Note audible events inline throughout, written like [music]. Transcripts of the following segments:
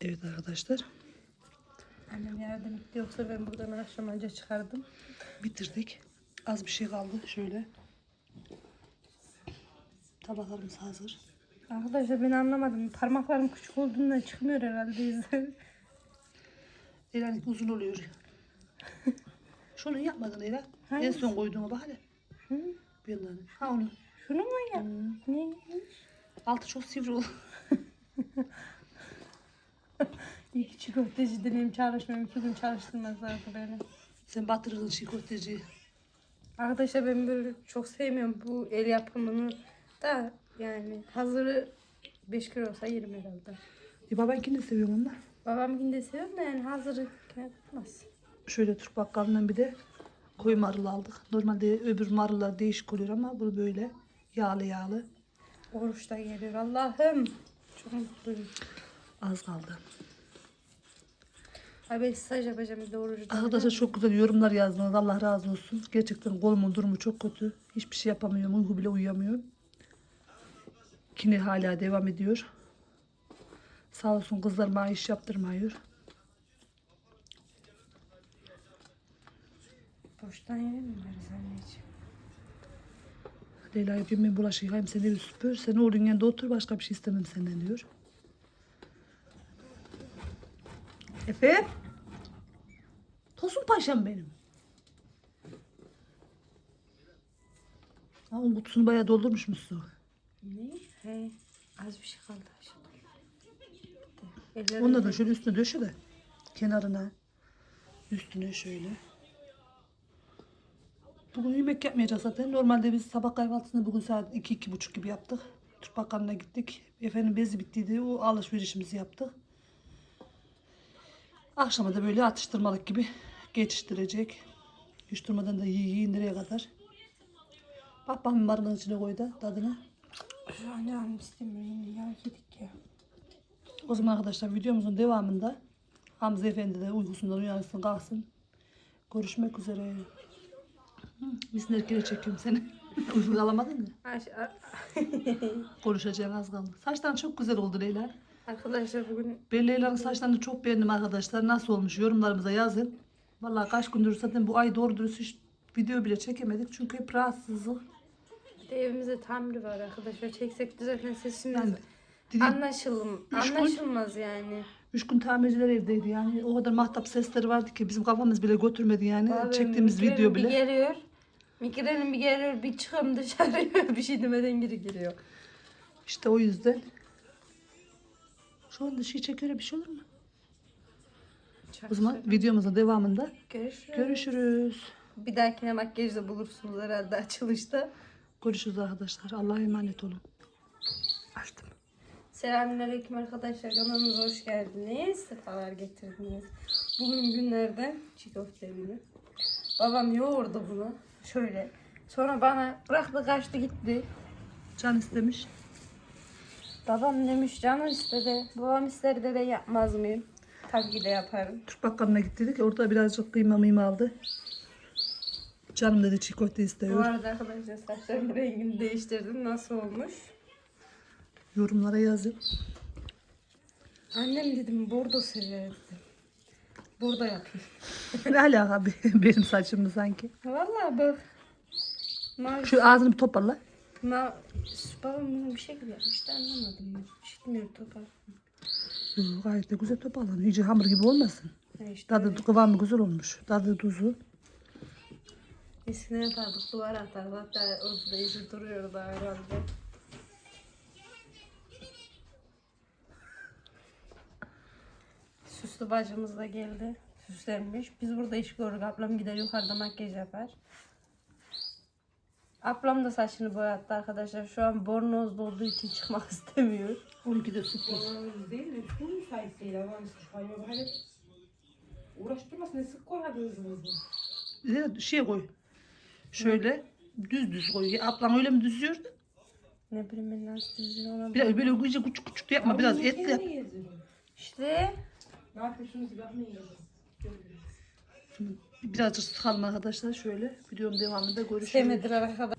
Evet arkadaşlar Annem yardım etti yoksa ben buradan akşam önce çıkardım. bitirdik. Az bir şey kaldı şöyle. Tabaklarımız hazır. Arkadaşlar ben anlamadım. Parmaklarım küçük olduğundan çıkmıyor herhalde izler. [laughs] Elanik uzun oluyor. [laughs] Şunu yapmadın Ela. En son koyduğuma bak hele. Hı? Bir yandan. Ha onu. Şunu mu ya? Ne? Altı çok sivri oldu. [laughs] [laughs] İyi ki çikolateci deneyim çalışmıyorum. İki gün çalıştırmazlardı beni. Sen batırırdın şikoteciyi. Arkadaşlar ben böyle çok sevmiyorum bu el yapımını da yani hazırı 5 kilo olsa yerim herhalde. E babankini de seviyorum ama. Babamgini de seviyorum da yani hazırı yapmaz. Şöyle Türk bakkalından bir de koyu marul aldık. Normalde öbür marullar değişik oluyor ama bu böyle yağlı yağlı. Oruçta geliyor Allah'ım. Çok mutluyum. Az kaldı. Ay ben staj yapacağım bir de orucu. Arkadaşlar çok güzel yorumlar yazdınız. Allah razı olsun. Gerçekten kolumun durumu çok kötü. Hiçbir şey yapamıyorum. Uyku bile uyuyamıyorum. Kine hala devam ediyor. Sağ olsun kızlar bana iş yaptırmıyor. Boştan yerim mi anneciğim? Leyla'ya bir ben bulaşık yıkayayım sen evi süpür. Sen oğlun yanında otur başka bir şey istemem senden diyor. Efe? Tosun paşam benim. Onun kutusunu bayağı doldurmuş musun? Ne? He. Az bir şey kaldı. Ellerim Onları da şöyle üstüne döşe de. Kenarına. Üstüne şöyle. Bugün yemek yapmayacağız zaten. Normalde biz sabah kahvaltısını bugün saat 2-2.30 gibi yaptık. Türk bakkalına gittik. Efendim bezi bittiydi. O alışverişimizi yaptık. Akşama da böyle atıştırmalık gibi geçiştirecek. Hiç durmadan da yiyin nereye kadar. Bak bak marının içine koy da tadına. Şu an canım istemiyor yine ya yedik ya. O zaman arkadaşlar videomuzun devamında Hamza Efendi de uykusundan uyansın kalksın. Görüşmek üzere. Biz nerkere çekiyorum seni. [laughs] Uyku alamadın mı? Konuşacağın az kaldı. Saçların çok güzel oldu Leyla. Arkadaşlar bugün Ben Leyla'nın saçlarını çok beğendim arkadaşlar. Nasıl olmuş yorumlarımıza yazın. Vallahi kaç gündür zaten bu ay doğru dürüst hiç video bile çekemedik. Çünkü hep rahatsızlık. bir de evimizde tamir var arkadaşlar. Çeksek düzelten sesimiz Yani dili- anlaşılım. Üç gün- Anlaşılmaz yani. Üç gün tamirciler evdeydi yani. O kadar mahtap sesleri vardı ki bizim kafamız bile götürmedi yani. Abi, Çektiğimiz video Bir bile. geliyor. Migrenim bir geliyor. Bir çıkıyorum dışarıya. [laughs] bir şey demeden geri giriyor. İşte o yüzden. Şu anda şey çekiyor bir şey olur mu? O zaman videomuzun devamında Görüşürüz. görüşürüz. Bir dahakine makyajda bulursunuz herhalde açılışta. Görüşürüz arkadaşlar. Allah'a emanet olun. Açtım. Selamünaleyküm arkadaşlar. Kanalımıza hoş geldiniz. Sefalar getirdiniz. Bugün günlerden çiğ köfte günü. Babam yoğurdu bunu. Şöyle. Sonra bana bıraktı kaçtı gitti. Can istemiş. Babam demiş canım istedi. Babam ister de yapmaz mıyım? Tabii ki de yaparım. Türk bakkalına gittik. Orada birazcık kıyma mıyma aldı. Canım dedi çiğ köfte Bu istiyor. arada arkadaşlar saçlarımın rengini değiştirdim. Nasıl olmuş? Yorumlara yazın. Annem dedim bordo sever dedim. Bordo yapayım. [laughs] ne alaka be- [laughs] benim saçımda sanki. Vallahi bak. Mavi Şu ağzını bir toparla. Ma babam bunu bir şekilde yapmış da anlamadım ben. İşitmiyor topar. Yo, Gayet de güzel toparlanıyor. İyice hamur gibi olmasın. Ha işte Tadı öyle. kıvamı güzel olmuş. Tadı tuzu. Eskiden yapardık duvara atardık. Hatta orada izi duruyordu herhalde. Süslü bacımız da geldi. Süslenmiş. Biz burada iş görürük. Ablam gider yukarıda makyaj yapar. Ablam da saçını boyattı arkadaşlar. Şu an bornozlu olduğu için çıkmak [laughs] istemiyor. 12'de sürpriz. Bornoz değil de su müsait değil ama çıkıyor. Hani uğraştırmasın sık koy hadi hızlı hızlı. Bir de şey koy. Şöyle düz düz koy. Ablan öyle mi düzüyordu? Ne bileyim ben nasıl düzgün ona Biraz böyle iyice küçük küçük de yapma. Biraz Ama etli yap. İşte Ne yapıyorsunuz bakmayın. Birazcık sıkalım arkadaşlar. Şöyle videonun devamında görüşürüz. sevmediler arkadaşlar.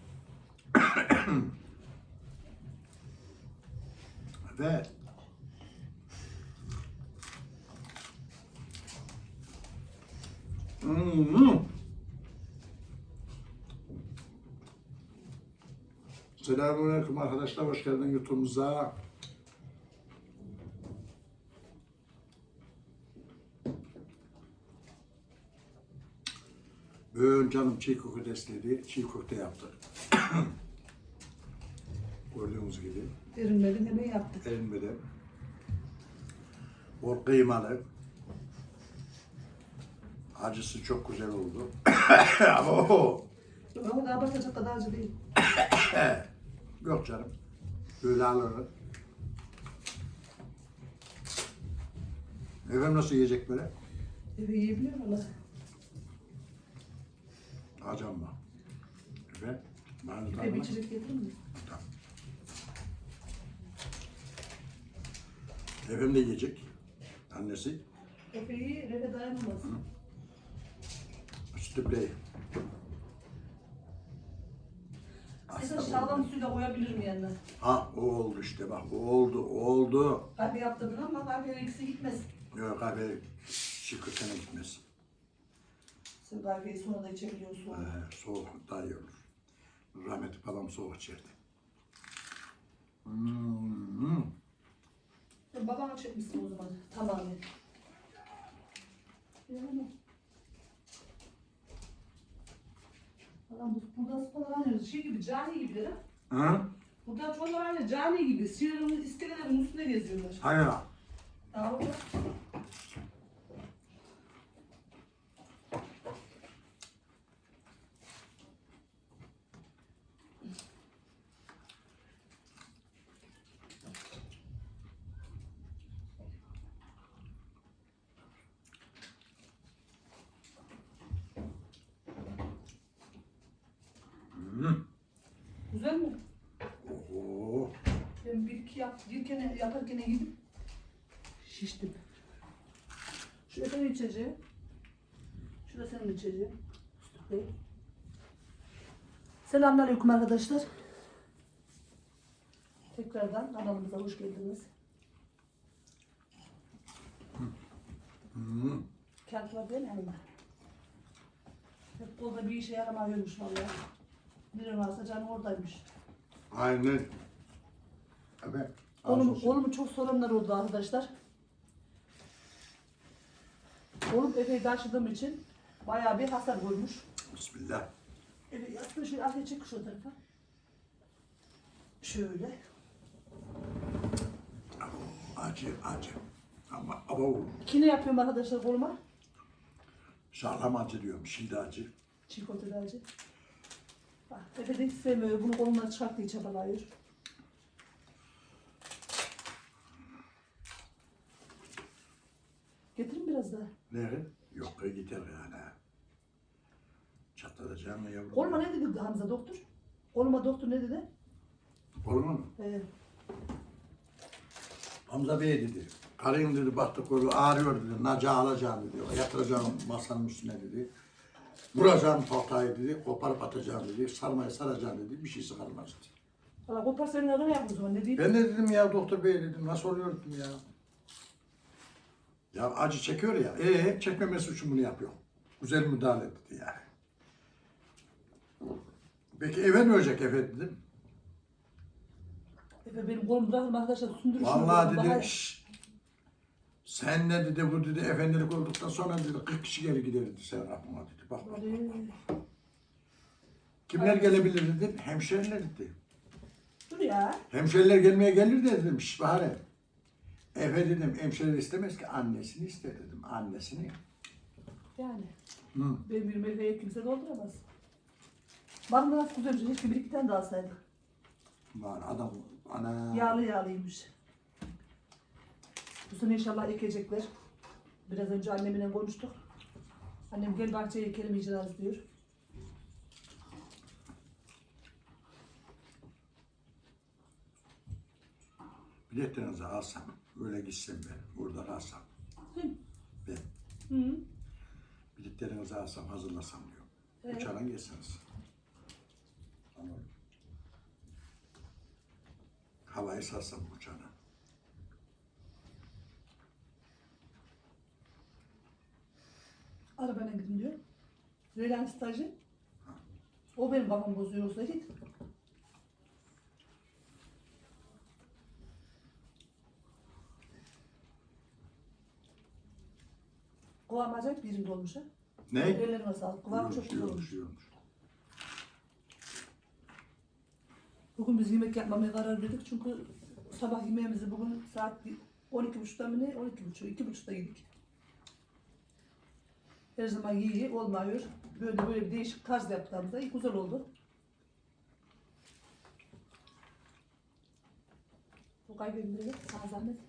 ve hmm. Selamünaleyküm arkadaşlar, hoş geldin YouTube'umuza. Öğün canım çiğ köfte istedi, çiğ köfte yaptı. [clears throat] Gördüğünüz gibi. Erinmeden hemen yaptık. Elinmeden. Bol kıymalı. Acısı çok güzel oldu. [coughs] Ama o Ama da abartacak kadar acı değil. [coughs] yok canım. Böyle alırım. Efendim nasıl yiyecek böyle? Eve yiyebiliyor. Acam mı? Efendim? Bana da Bir de bir içecek getirir mi? Efendim de yiyecek. Annesi. Efe'yi Efe dayanamaz. Sütü bile. Size şalgam suyu da koyabilirim yanına. Ha o oldu işte bak o oldu o oldu. Kahve yaptırdın ama kahvenin ikisi gitmez. Yok kahve şıkırtana gitmez. Sen kahveyi sonra da içebiliyorsun. Ee, soğuk daha iyi olur. Rahmetli babam soğuk içerdi. Hmm. Sen babana çekmişsin o zaman tamamen. Yani. Adam bu, burada aynı şey gibi, cani gibi değil mi? Hı? Burada çoğunlar cani gibi. Sinirlerin iskelelerin üstünde geziyorlar. Hayır. Mı? Hmm. Güzel mi? Oo. Ben bir yerken, yaparken yedim. Şiştim. Şu efendim içeceği. Şu da senin değil. Selamünaleyküm arkadaşlar. Tekrardan kanalımıza hoş geldiniz. Hmm. Kent var değil mi yanında? Hep kolda bir işe yaramıyormuş vallahi. Nereye varsa canım oradaymış. Aynen. Evet. Oğlum, olsun. oğlumu çok soranlar oldu arkadaşlar. Oğlum epey taşıdığım için bayağı bir hasar koymuş. Bismillah. Evet aslında şöyle arkaya çek şu tarafa. Şöyle. Acı acı. Ama abo. İkine yapıyorum arkadaşlar koluma. Sağlam acı diyorum. Şimdi acı. Köfte acı. Bak Efe de hiç sevmiyor. Bunu koluna çıkart diye çabalıyor. Biraz daha. Nerede? Yok be gider yani. Çatlatacağım mı yavrum? Koluma ne dedi Hamza doktor? Koluma doktor ne dedi? Koluma mı? Ee, Hamza Bey dedi. Karın dedi baktı kolu ağrıyor dedi. Naca alacağım dedi. Yatıracağım masanın üstüne dedi. Vuracağım tahtayı dedi. Koparıp atacağım dedi. Sarmayı saracağım dedi. Bir şey sıkarmaz dedi. valla kopar senin adına yap o zaman ne diyeyim? Ben de dedim ya doktor bey dedim. Nasıl oluyor dedim ya. Ya acı çekiyor ya. Ee çekmemesi için bunu yapıyor. Güzel müdahale dedi yani. Peki eve ne olacak eve dedim. Efe benim kolum bırakın arkadaşlar sündürüşüm. Vallahi dedi "şşş, sen ne dedi bu dedi efendilik olduktan sonra dedi 40 kişi geri gider dedi sen Rabbime dedi. Bak bak. Kimler gelebilir dedim. Hemşeriler dedi. Dur ya. Hemşeriler gelmeye gelir de dedim. Şş Bahare. Efe dedim hemşeriler istemez ki annesini ister dedim. Annesini. Yani. Hı. Benim bir meyveye kimse dolduramaz. Bana da nasıl güzel Hiç bir iki tane daha saydık. Var adam ana. Yağlı yağlıymış. Bu sene inşallah ekecekler. Biraz önce annemle konuştuk. Annem gel bahçeye ekelim icraz diyor. Biletlerinizi alsam. Öyle gitsem ben. Burada kalsam. Hı. Ben. Hı. Biletlerinizi alsam hazırlasam diyor. Evet. Uçaran gelseniz. Tamam. Havayı sarsam uçağına. Arabayla gidin diyor. Reyhan stajı. O benim kafamı bozuyor yoksa hiç. Kıvam acayip birinci olmuş ha. Ne? Ellerine sağlık. Kıvam çok güzel olmuş. yiyormuş. Bugün biz yemek yapmamaya karar verdik çünkü sabah yemeğimizi bugün saat 12.30'da mı ne? 12.30, 2.30'da yedik. Her zaman iyi olmuyor. Böyle böyle bir değişik tarz yaptığımızda iyi güzel oldu. Bu kaybedin böyle sana zahmet.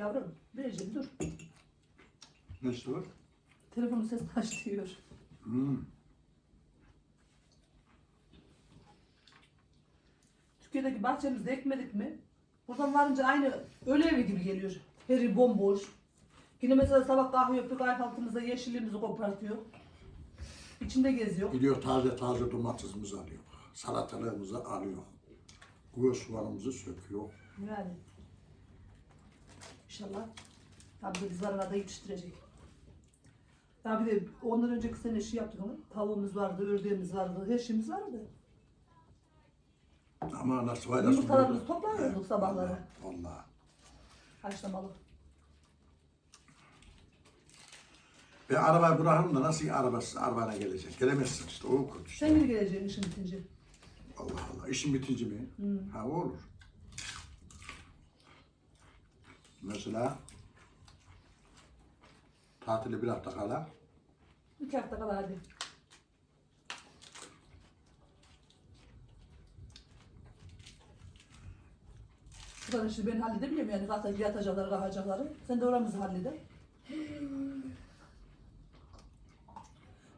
Yavrum vereceğim dur. Ne istiyor? Telefonun sesini [laughs] aç diyor. Hmm. Türkiye'deki bahçemizde ekmedik mi? Buradan varınca aynı öyle evi gibi geliyor. Her yer bomboş. Yine mesela sabah kahve yapıyor, kahvaltımızda yeşilliğimizi kopartıyor. İçinde geziyor. Gidiyor taze taze domatesimizi alıyor. Salatalığımızı alıyor. Kuyu soğanımızı söküyor. Yani. İnşallah. Tabii kızlarına da yetiştirecek. Ya bir de ondan önceki sene şey yaptık ama tavuğumuz vardı, ördeğimiz vardı, her şeyimiz vardı. Ama nasıl faydası Yumurtalarımızı oluyor da- toplamıyorduk sabahları. Vallahi. Haşlamalı. Ben arabayı bırakırım da nasıl arabası arabana gelecek? Gelemezsin işte o kötü işte. Sen mi geleceksin işin bitince? Allah Allah. İşin bitince mi? Ha o olur. Mesela tatili bir hafta kala İki hafta kala hadi. Şuradan işte ben halledebiliyorum yani kalkacak, yatacakları, kalkacakları. Sen de oramızı halleder.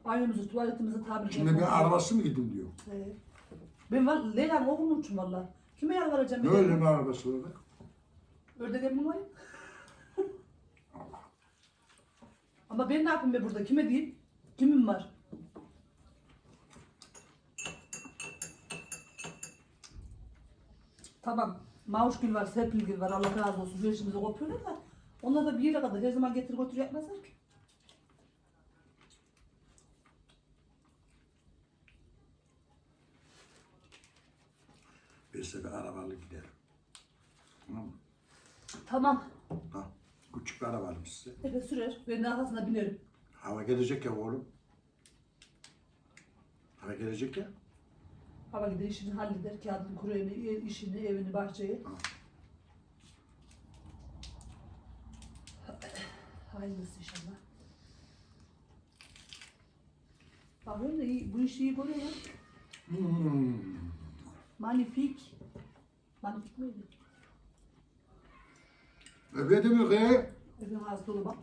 Banyomuzu, tuvaletimizi tabir Şimdi ben arabası mı gideyim diyor. Evet. Ben var, Leyla'nın oğlunu uçum valla. Kime yalvaracağım? Ne öyle bir arabası orada? Ördek ya. Ama ben ne yapayım be burada? Kime diyeyim? Kimim var? Tamam. Mavuşgül var, Serpilgül var. Allah razı olsun. Her işimizi kopuyorlar da. Onlar da bir yere kadar her zaman getir götür yapmazlar ki. Bir arabalı gidelim. Tamam mı? Tamam. Ha, küçük bir araba alayım size. Efe sürer. Ben de arkasına binerim. Hava gelecek ya oğlum. Hava gelecek ya. Hava gider işini halleder. Kağıdını, kureyini, işini, evini, bahçeyi. Hayırlısı inşallah. Bakıyorum da iyi, bu işi iyi görüyor lan. Hmm. Manifik. Manifik miydi? Öyle demiyor ki. Efendim ağzı dolu bak.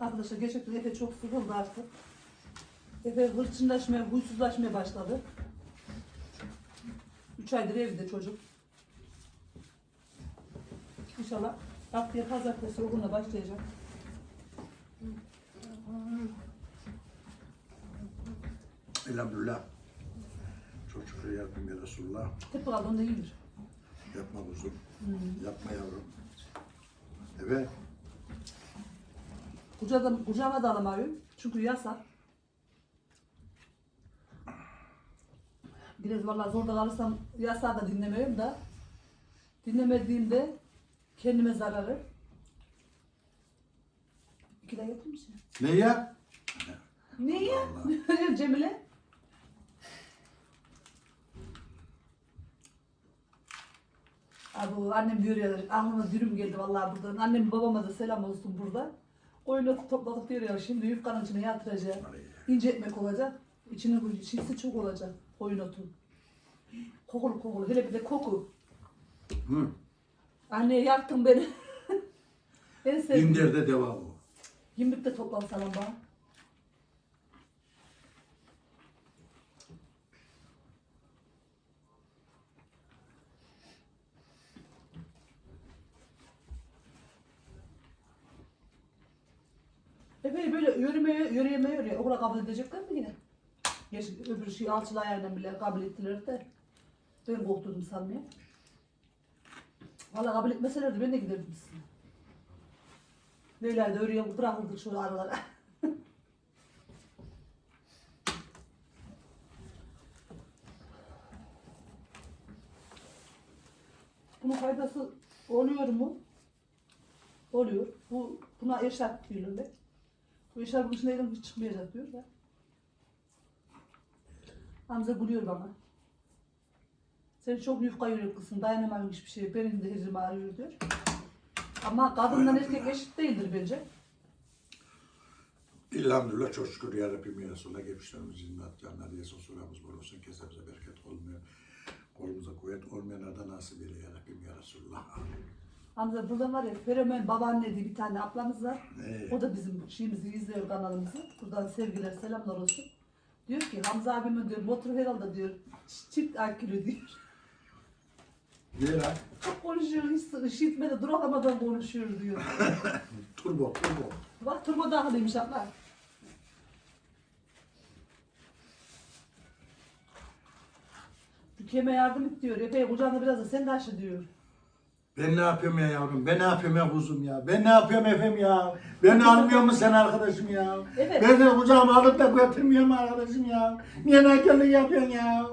Arkadaşlar gerçekten Efe çok sıkıldı artık. Efe hırçınlaşmaya, huysuzlaşmaya başladı. Üç aydır evde çocuk. İnşallah haftaya pazartesi okuluna başlayacak. Elhamdülillah. Çok şükür yardım ya Resulullah. Hep kadar da iyidir. Yapma kuzum. Yapma yavrum. Evet. Kucağıma, kucağıma da alamıyorum. Çünkü yasak. Biraz vallahi zorda kalırsam yasağı da dinlemiyorum da. Dinlemediğimde kendime zararı. İki de yapayım mı Ne ya? Ne ya? [laughs] Cemile? Abi annem diyor ya aklıma dürüm geldi vallahi buradan. Annem babama da selam olsun burada. Oyunu topladık diyor ya şimdi yufkanın içine yatıracak. İnce ekmek olacak. İçine bu şişsi çok olacak oyun otu. Kokulu kokulu hele bir de koku. Hı. Anne yaktın beni. [laughs] en sevdiğim. İnderde devam o. Yimlik de toplam sana bana. Epey böyle yürümeye, yürüyemiyor ya. Okula kabul edecekler mi yine? Geç, öbür şey alçılı ayağıyla bile kabul ettiler de. Ben korkturdum sanmaya. Valla kabul etmeselerdi ben de giderdim sizinle. Leyla'yı da oraya bırakırdık şöyle aralara. [laughs] Bunun faydası oluyor mu? Oluyor. Bu buna eşarp diyorlar. Bu eşarpın içinden hiç çıkmayacak diyor da. Hamza gülüyor bana. Sen çok yufka yüreklisin, dayanamam hiçbir şeye, benim de hecim ağrıyor diyor. Ama kadından erkek eşit değildir bence. Elhamdülillah çok şükür ya Rabbim ya Resulallah geçmişlerimiz zinnet canlar yesin suramız bol olsun kesemize bereket olmuyor. Kolumuza kuvvet olmayana da nasip eyle ya Rabbim ya Resulallah. Amin. Hamza burada var ya Fenomen babaanne diye bir tane ablamız var. Evet. O da bizim şeyimizi izliyor kanalımızı. Buradan sevgiler selamlar olsun. Diyor ki Hamza abimin diyor motor herhalde diyor çift akülü diyor. Niye lan? Çok konuşuyor hiç işitmede durakamadan konuşuyor diyor. [laughs] Turbo, turbo. Bak turbo dahiliymiş abla. Ülkeme yardım et diyor. Epey kucağında biraz da sen taşı diyor. Ben ne yapıyorum ya yavrum? Ben ne yapıyorum ya kuzum ya? Ben ne yapıyorum efem ya? Beni almıyor musun sen arkadaşım ya? Evet. Ben seni kucağıma alıp da götürmüyorum arkadaşım ya. Niye nankörlük yapıyorsun ya?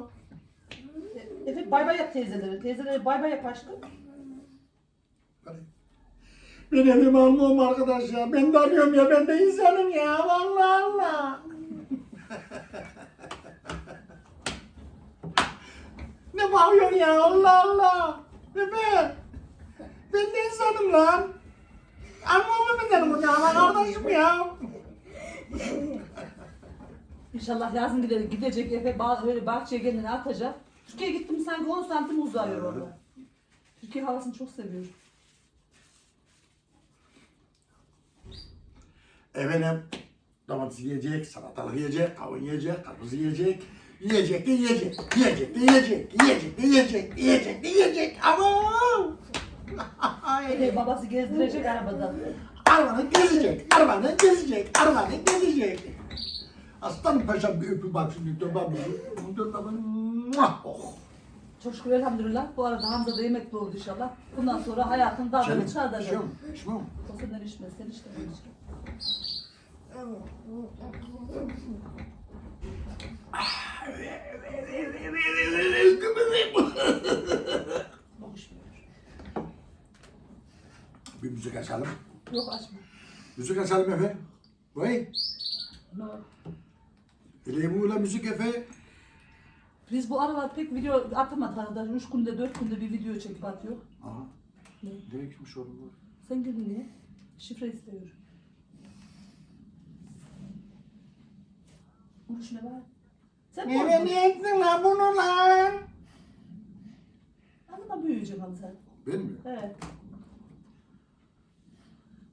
Efe bay bay yap teyzelere. Teyzelere bay bay yap aşkım. Ben evimi almıyorum arkadaş ya. Ben de arıyorum ya. Ben de insanım ya. Allah Allah. [laughs] ne bağırıyorsun ya? Allah Allah. Bebe. Ben de insanım lan. Almam mı benim kucağıma kardeşim ya? İnşallah yazın gider, gidecek Efe bah böyle bahçeye kendini atacak. Türkiye'ye gittim sanki 10 santim uzağıyor orada. Türkiye havasını çok seviyor. Efendim domates yiyecek, salatalık yiyecek, kavun yiyecek, karpuz yiyecek. Yiyecek de yiyecek, yiyecek de yiyecek, yiyecek de yiyecek, yiyecek de yiyecek. Ama Efe babası gezdirecek arabada. arabanı gezecek, arabanı gezecek, arabanı gezecek. Aslan paşam bir öpü bak şimdi dur bak bunu, dur bak bunu. Oh. Çok şükür elhamdülillah. Bu arada Hamza da emekli oldu inşallah. Bundan sonra hayatın tadını Canım, çıkartacak. içiyorum, içmiyorum. O senden içmez, sen işte ben Bir müzik açalım. Yok açma. Müzik açalım efendim. Vay. No. Eleyimuyla müzik efendim. Biz bu aralar pek video atamadık arada. Üç günde, dört günde bir video çekip atıyor. Aha. Ne? Nereye gitmiş oğlum bu? Sen geldin niye? Şifre istiyor. Bunu şuna bak. Sen bozdun. niye ettin lan bunu lan? Ama büyüyeceğim Hamza. Ben mi? Evet.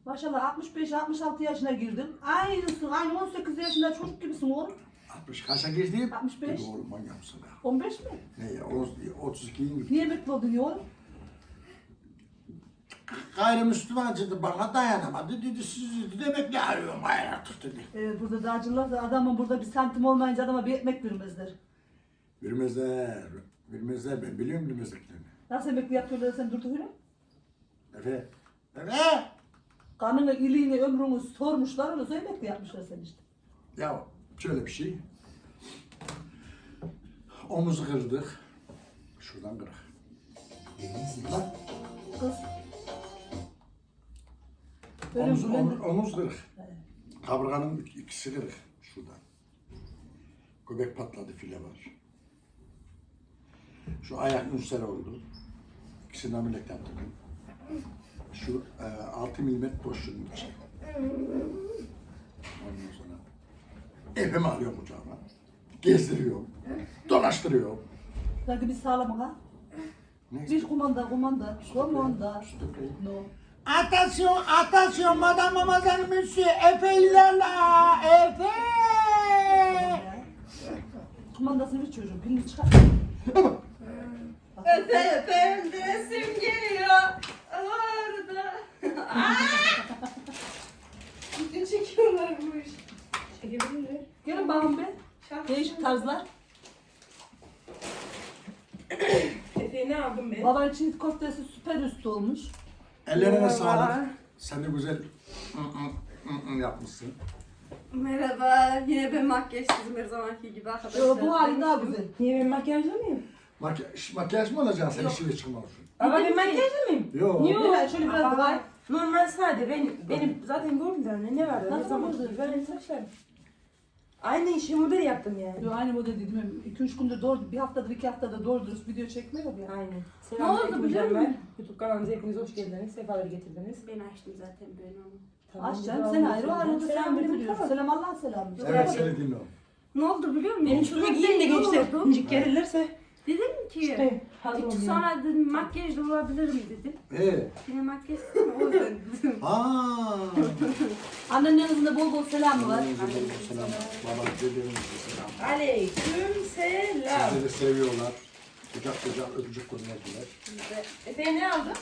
Maşallah 65-66 yaşına girdim. Aynısın, aynı 18 yaşında çocuk gibisin oğlum. 60 kaça girdim? 65. Dedi oğlum manyak mısın ya? 15 mi? Ne ya? O- 32 gibi. Niye emekli oldun oğlum? Gayrimüslimancıydı bana dayanamadı. Dedi sizi dedi, emekli arıyorum hayır artık dedi. Ee, burada dağcılar da adamın burada bir santim olmayınca adama bir ekmek vermezler. Bilmezler. Bilmezler ben biliyorum bilmezliklerini. Nasıl emekli yapıyorlar sen durduk? Efe. Efe. Kanını, iliğini, ömrünü sormuşlar öyle sonra emekli yapmışlar sen işte. Ya şöyle bir şey. Omuzu kırdık. Şuradan kırık. Lan, Kız. Böyle Omuz, böyle- omuz, omuz kırık. Evet. Kaburganın ikisi kırık. Şuradan. Göbek patladı file var. Şu ayak ülser oldu. İkisini ameliyat yaptım. Şu e, 6 milimetre boşluğun içi. Ondan sonra evimi alıyorum kucağıma. Gezdiriyorum. Dolaştırıyorum. Sanki bir sağlam ha. Ne Bir kumanda, kumanda, kumanda. No. Attention, attention, madame, mademoiselle, monsieur, Efe ilala, Efe! Kumandasını bir çocuğum, pilini çıkar. Efe Efe resim geliyor. Video çekiyorlarmış. Çekebilirler. Gelin bakın be. Değişik tarzlar. Ne aldım ben? Baban için köftesi süper üstü olmuş. Ellerine sağlık. Sen de güzel ı, ı, ı, ı yapmışsın. Merhaba. Yine ben makyaj çizim her zamanki gibi arkadaşlar. Yo, bu halin daha güzel. Niye ben makyajlı mıyım? Makyaj, makyaj mı olacaksın sen işi çıkmak için? Ama ben makyajlı mıyım? Yok. Niye şöyle biraz var. Normal sade. Ben, benim zaten gördün zaten. Ne var? Ne Nasıl zaman oldu? Böyle saçlarım. Aynı işi model yaptım yani. Yo, aynı model değil mi? 2-3 gündür doğru, bir haftadır iki haftadır doğru dürüst video çekmiyor ya. Aynen. Ne oldu Selamünaleyküm biliyor canlar. musun? YouTube kanalımıza hepiniz hoş geldiniz. Sefalar getirdiniz. Ben açtım zaten ben onu. Aç canım sen ayrı o ayrı da selam veriyorsun. Selam. Allah'a selam. Evet seni dinliyorum. Ne oldu biliyor musun? Benim şurada giyeyim de Ne gençler. İncik gelirlerse. Dedim ki Olun. sonra dedim makyajlı olabilirim dedim. Ee, Yine makyaj mi? O yüzden dedim. aa. Annenizin de bol bol selamı var. Annenize de selam. Baba dedelerimize selam. Aleyküm selam. Sizleri seviyorlar. Kucak kucak öpücük gönderdiler. Efe'ye ne aldın?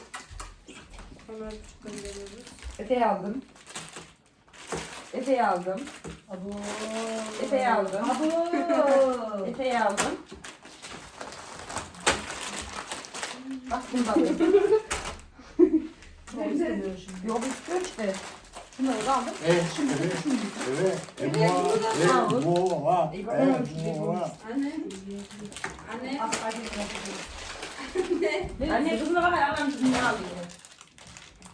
Ona küçük gönderiyoruz. Efe'ye aldım. Efe'ye aldım. Abo. Efe'ye aldım. Abo. [laughs] Efe'ye aldım. Bak bunu da alayım. Çok istemiyor şimdi. Yok istiyor işte. Bunları da aldım. Evet, evet, evet. Emoa, emoa, İyi bakalım. emoa. Anne. Anne. Ne? Anne kızına bak adam kızını ne alıyor?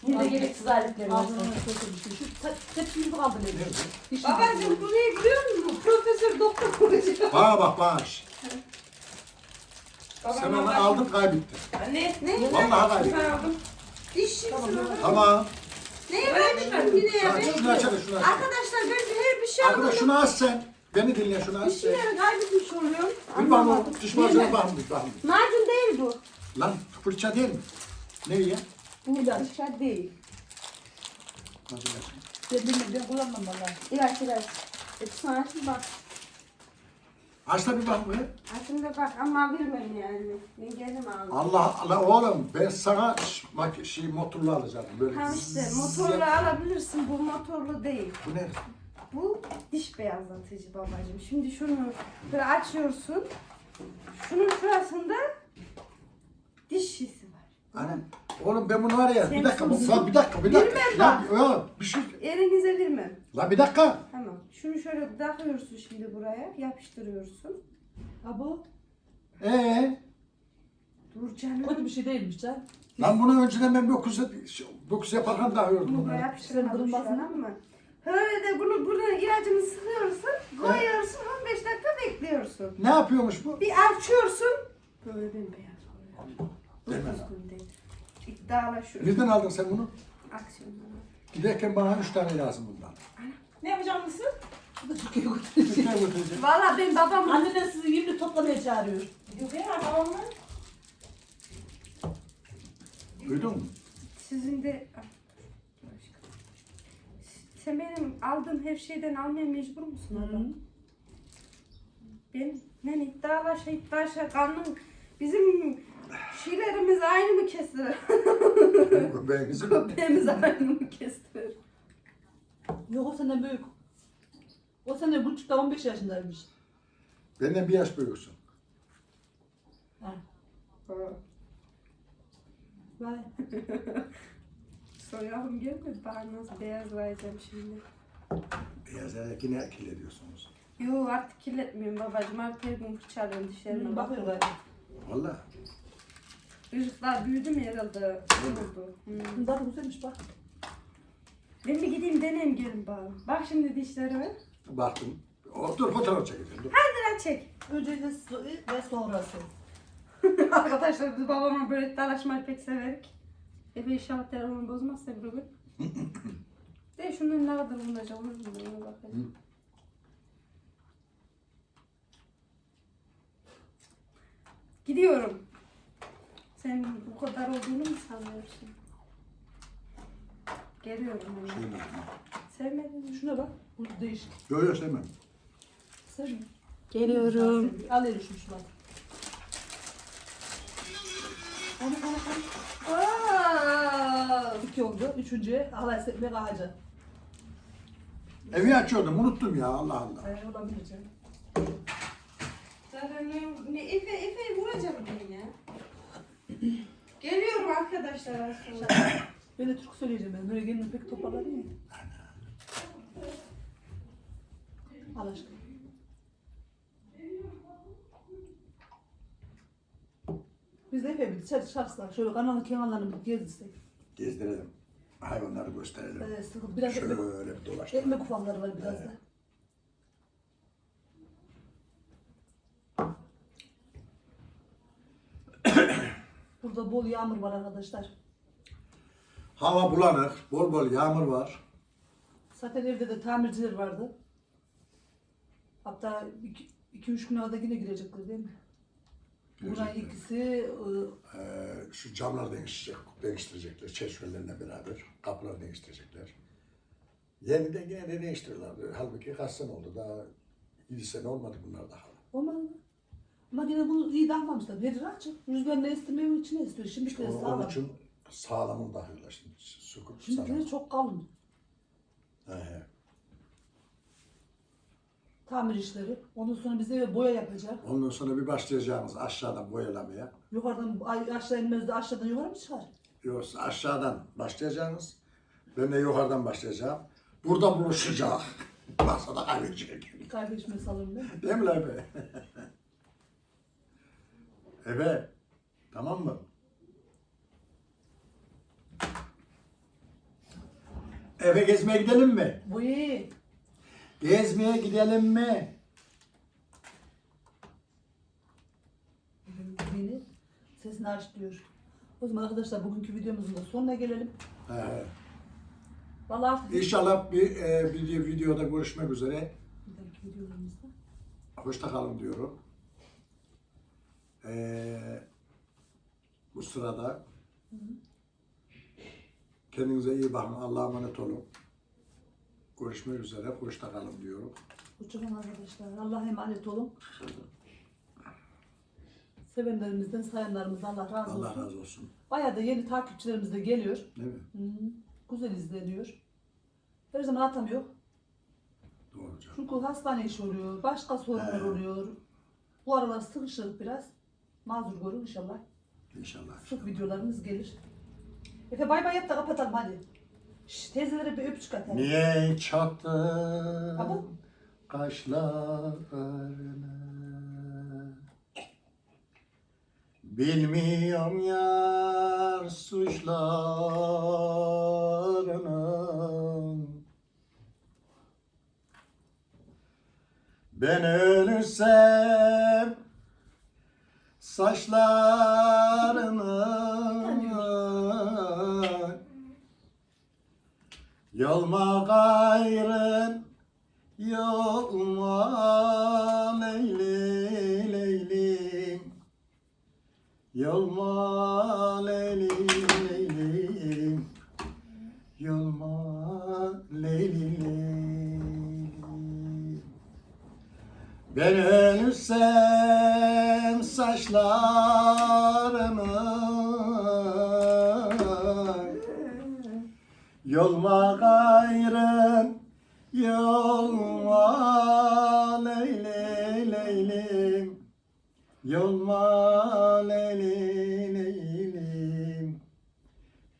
Yine gereksiz aletleri var. Şey. Şu te- tepsi gibi kaldı benim. Babacığım bu ne biliyor musun? Profesör doktor konuşuyor. Bana bak bana. Sen onu bak- aldın kaybettin. Anne. Ne? Vallahi kaybettin. Ben aldım. Diş şişsin Tamam. Neye vermişler yine ya? Şunu aç, şunu aç, hadi şunu aç. Arkadaşlar ben her bir şey Arkadaş aldım. şunu aç sen. Beni dinle şunu aç Bir sen. şeyler kaybetmiş oluyorum. Bir bak o macunu bakın bir bakın. Macun değil bu. Lan fırça değil mi? Ne ya? Bu ilaç değil. Macun aç. Ben bilmiyorum. Ben kullanmam valla. İlaç ilaç. E sana şimdi bak. Aç da bir bak be. Aslında bak ama vermem yani. Ben kendim aldım. Allah Allah oğlum ben sana ş- mak şey motorlu alacağım böyle. Tamam işte zzz motorlu yap- alabilirsin. Bu motorlu değil. Bu ne? Bu diş beyazlatıcı babacığım. Şimdi şunu böyle açıyorsun. Şunun şurasında diş şişi var. Hani oğlum ben bunu var ya Sen bir dakika sus. lan bir dakika bir dakika. Bilmem Ya, ya bir şey. Elinize vermem. Lan bir dakika. Tamam. Şunu şöyle takıyorsun şimdi buraya. Yapıştırıyorsun. Abo. Ee, Dur canım. Kötü bir şey değilmiş can. lan bunu önceden ben 9 9 yaparken daha Bunu buraya yapıştırmadım şu kırılmasın. an ama. Öyle de bunu buradan ilacını sıkıyorsun. Koyuyorsun 15 dakika bekliyorsun. Ne yapıyormuş bu? Bir açıyorsun. Böyle bembeyaz oluyor. Deme Dokuz lan. günde. İddialaşıyorsun. Nereden aldın sen bunu? Aksiyonlara. Giderken bana 3 tane lazım bundan. Ne yapacağım mısın? Bu da tane götüreceğim. Valla ben babam Anneden sizi şimdi toplamaya çağırıyor. Yok ya babamla. Duydun mu? sizin de... Sen benim aldığım her şeyden almaya mecbur musun abla? Ben ne iddialaşa iddialaşa kanun bizim şeylerimiz aynı mı? Göbeğinizi Köpeğimiz aynı mı kestirir? Yok o senden büyük. O senden buçukta 15 yaşındaymış. Benden bir yaş büyüksün. Ha. Vay. [laughs] Soyalım gelmedi. Bana nasıl beyazlayacağım şimdi. Beyaz yine kirletiyorsunuz. Yo artık kirletmiyorum babacığım. Artık her gün fırçalıyorum dişlerime. Bak. Bakıyor gayet. Valla. Çocuklar büyüdü mü herhalde? Oldu. Hmm. Bunlar da güzelmiş bak. Ben bir gideyim deneyim gelin bari. Bak şimdi dişlerime. Baktım. O, dur fotoğraf çekeceğim. Dur. Hadi çek. Önce de so- ve sonrası. [laughs] Arkadaşlar biz babamla böyle dalaşmayı pek severik. Ebe inşallah telefonu bozmazsa bir gün. [laughs] De şunun ne kadar bulacağım onu bilmiyorum, ona bakayım. Gidiyorum. Sen bu kadar olduğunu mu sanıyorsun? Geliyorum hani. Şöyle. Sevmedin mi? Şuna bak. Bu değişik. Yok yok sevmem. Sen mi? Geliyorum. Al erişmiş bak. Ana ana ana. Aa! İki oldu. Üçüncüye halay sekmek ağacı. Evi açıyordum unuttum ya Allah Allah. Olabilir canım. Zaten ne, ne Efe, Efe'yi vuracağım ben ya. Geliyorum arkadaşlar aslında. Ben de Türk söyleyeceğim ben. Böyle gelin pek toparladım ya. Al aşkım. Biz de hep dışarı şarkılar, şöyle kanalın kenarlarını bir gezdirsek. Gezdirelim. Hayvanları gösterelim. Sıkıntı. Biraz ekmek, Şöyle bir dolaştıralım. ekmek ufamları var biraz da. Burada bol yağmur var arkadaşlar. Hava bulanık, bol bol yağmur var. Zaten evde de tamirciler vardı. Hatta 2-3 güne kadar yine girecekler değil mi? Buna Girecekler. ikisi ıı, Ee, şu camlar değişecek, değiştirecekler çeşmelerle beraber. Kapılar değiştirecekler. Yeniden yine de değiştirirler. Halbuki kaç sene oldu daha 7 sene olmadı bunlar daha. olmadı mı? Ama yine bunu iyi dağmamışlar. Verir açık. Rüzgar ne istemiyor içine istiyor. Şimdi Onun, sağlam. onun için sağlamın dahil şimdi. Söküp Şimdikiler sağlam. çok kalın. He he. Tamir işleri. Ondan sonra bize eve boya yapacak. Ondan sonra bir başlayacağımız aşağıdan boyalamaya. Yukarıdan ay- aşağı inmez de aşağıdan yukarı mı çıkar? Yoksa aşağıdan başlayacağız. Ben de yukarıdan başlayacağım. Burada buluşacak. Masada [laughs] kaybedecek. Bir içmeye salırım değil mi? Değil [laughs] mi lan be? evet. Tamam mı? Eve gezmeye gidelim mi? Bu iyi. Gezmeye gidelim mi? Beni sesini aç diyor. O zaman arkadaşlar bugünkü videomuzun da sonuna gelelim. He. Vallahi artık İnşallah bir e, video, videoda görüşmek üzere. bir dahaki videolarımızda. Hoşça kalın diyorum. Ee, bu sırada kendinize iyi bakın. Allah'a emanet olun. Görüşmek üzere. Hoşça kalın diyorum. Hoşçakalın arkadaşlar. Allah'a emanet olun. Sevenlerimizden, sayanlarımızdan Allah razı olsun. Allah razı olsun. Bayağı da yeni takipçilerimiz de geliyor. Değil mi? Hı, Güzel izleniyor. Her zaman atamıyor. Doğru canım. Çünkü hastane işi oluyor, başka sorunlar He. oluyor. Bu aralar sıkışık biraz. Mazur görün inşallah. İnşallah. Sık videolarımız gelir. Efe bay bay yap da kapatalım hadi. Şş, teyzelere bir öpücük atalım. Niye çattın kaşlarını Bilmiyorum yar suçlarını Ben ölürsem saçlarını Yolma gayrın yolma leyli. Leylim Yolma leyli. Leylim Yolma leyli. Leylim Ben ölürsem saçlarımı Yolma gayrın Yolma leyli leylim. Yolma leyli leylim.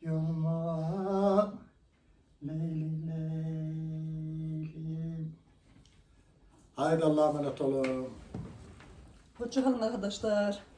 Yolma leyli leylim. Haydi Allah'a emanet olun. Hoşçakalın arkadaşlar.